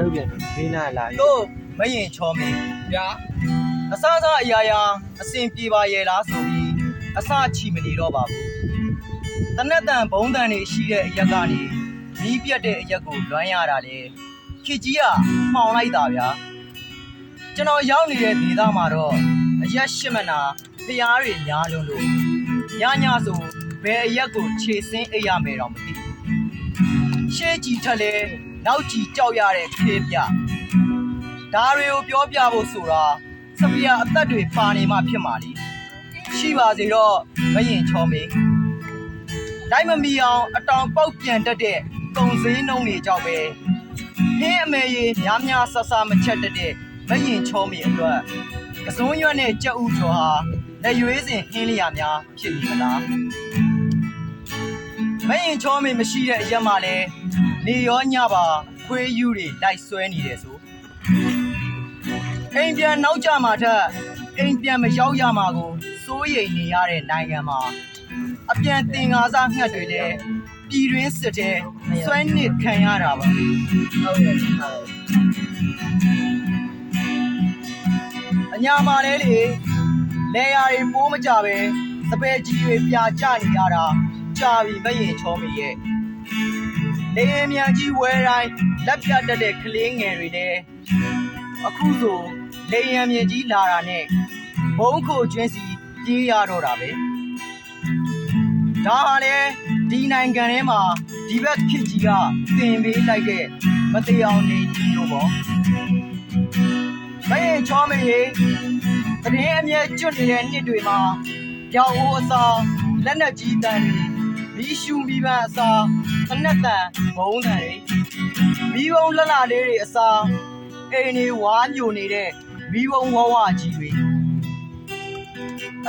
လုပ်ပြန်ဘေးနားလာတို့မရင်ချောမင်းဗျာအစအစအရာရာအစဉ်ပြေပါရဲ့လားဆိုပြီးအစချီမနေတော့ပါဘူးတနက်တန်ဘုံတန်တွေရှိတဲ့အရက်ကနေမီးပြတ်တဲ့အရက်ကိုလွမ်းရတာလေခေကြီးကမှောင်လိုက်တာဗျာကျွန်တော်ရောက်နေတဲ့ဒေသမှာတော့အရက်ရှစ်မနာဖျားတွေများလုံးလို့ညညဆိုဘယ်အရက်ကိုခြေစင်းအိပ်ရမယ်တော့မသိဘူး ရှေးကြီးထက်လေနောက်ကြီးကြောက်ရတဲ့ခေပြဒါတွေကိုပြောပြဖို့ဆိုတာစပီယာအသက်တွေပါနေမှဖြစ်မှာလေရှိပါစေတော့မရင်ချောမေးလိုက်မမီအောင်အတောင်ပေါက်ပြန်တတ်တဲ့ကုံစည်းနှုံးတွေကြောင့်ပဲဟင်းအမေကြီးများများဆဆမချက်တတ်တဲ့မရင်ချောမေးအတွက်ကစုံရွက်နဲ့ကြက်ဥကျော်ဟာလက်ရွေးစင်ဟင်းလျာများဖြစ်နေမလား မရင်ချောမေးမရှိတဲ့အရက်မှလည်းနေရောညပါခွေးယူတွေလိုက်ဆွဲနေတယ်ဆိုအိမ်ပြန်နောက်ကျမှာထက်အိမ်ပြန်မရောက်ရမှာကိုစိုးရိမ်နေရတဲ့နိုင်ငံမှာအပြန်တင်ကားစားငှက်တွေလည်းပြည်တွင်းစစ်တဲ့စွဲနစ်ခံရတာပါဟုတ်ရဲ့ဟုတ်အညာမှာလဲလေလေယာတွေပိုးမကြပဲစပယ်ကြီးတွေပြာကျနေရတာ ကြာပြီမရင်ချောမီရဲ့လေယာဉ်မြန်ကြီးဝဲတိုင်းလက်ပြတ်တတ်တဲ့ကလေးငယ်တွေလည်းအခုဆိုလေယာဉ်မြန်ကြီးလာတာနဲ့ဘုံခိုကျွင်းစီပြေးရတော့တာပဲဒါဟာလေဒီနိုင်ငံထဲမှာဒီဘက်ခစ်ကြီးကတင်ပေးလိုက်တဲ့မတရားနေကြီးမျိုးပေါ့မရင်ချောမရေတရင်အမြဲကျွတ်နေတဲ့နှစ်တွေမှာကြောင်အိုးအစာလက်နက်ကြီးတန်တွေ မီးရှူမီးပန်းအစာသနက်တန်ဘုံတန်တွေမီးဘုံလှလှလေးတွေအစာအိမ်တွေဝါညိုနေတဲ့မီးဘုံဝဝကြီးတွေ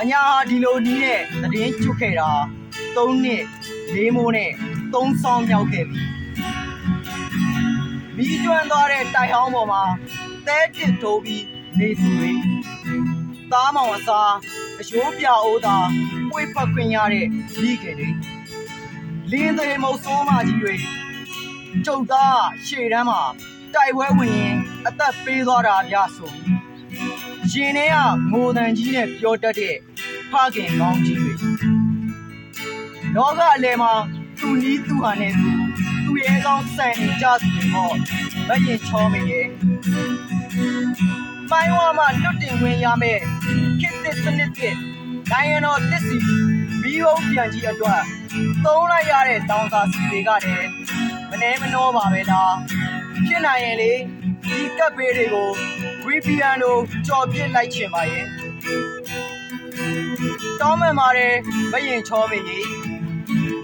အညာဟာဒီလိုနီးတဲ့တရင်ကျွတ်ခဲ့တာ၃နှစ်၄မိုးနဲ့၃ဆောင်မြောက်ခဲ့ပြီမီးကျွမ်းသွားတဲ့တိုင်ဟောင်းပေါ်မှာတဲတစ်ထိုးပြီးနေသူတွေသားမောင်အစားအရှိုးပြအိုးသာပွေဖက်ခွင့်ရတဲ့မိခင်တွေ လင်းသေးမုတ်ဆိုးမကြီးတွေကျုပ်သားရှေ့တန်းမှာတိုက်ပွဲဝင်ရင်အသက်ပေးသွားတာဗျဆိုရင်ထဲကငိုတန်ကြီးနဲ့ပြောတတ်တဲ့ဖခင်ကောင်းကြီးတွေလောကအလယ်မှာသူနီးသူဟာနဲ့သူသူရဲကောင်းဆိုင်နေကြသူတွေဟောမရင်ချောမရဲ့ပိုင်းဝါမှာလွတ်တင်ဝင်ရမယ်ခစ်တစ်စနစ်တစ်နိုင်ငံတော်တစ်စီဘီယုံပြန်ကြီးအတွက် သုံးလိုက်ရတဲ့တောင်စာစီတွေကလည်းမနှဲမနှောပါပဲလားဖြစ်နိုင်ရင်လေဒီကပ်ပေးတွေကို VPN တို့ကြော်ပြစ်လိုက်ချင်ပါရဲ့တောင်းမှန်ပါတယ်မရင်ချောမကြီး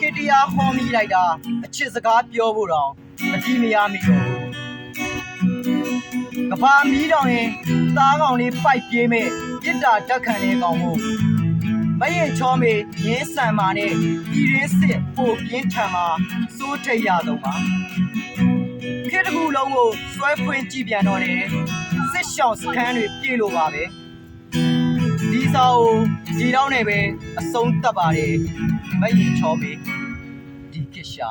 ကတရာဟောမိလိုက်တာအချစ်စကားပြောဖို့တော့မကြည့်မရမိတော့ဘူးကဘာမီးတောင်ရင်သားကောင်လေးပိုက်ပြေးမဲ့ပြစ်တာတက်ခံနေကောင်မို့ မရင်ချောမေရင်းဆန်မာနဲ့ဤရင်းစစ်ပိုပြင်းထန်မှာစိုးထိတ်ရဆုံးပါခေတ်တစ်ခုလုံးကိုစွဲဖွင့်ကြည့်ပြန်တော့တယ်စစ်ရှောင်းစခန်းတွေပြေလို့ပါပဲဒီစာကိုဒီတော့နဲ့ပဲအဆုံးသတ်ပါတယ်မရင်ချောမေဒီကိရှာ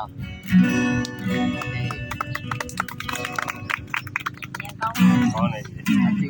ကောင်းတယ်အတူ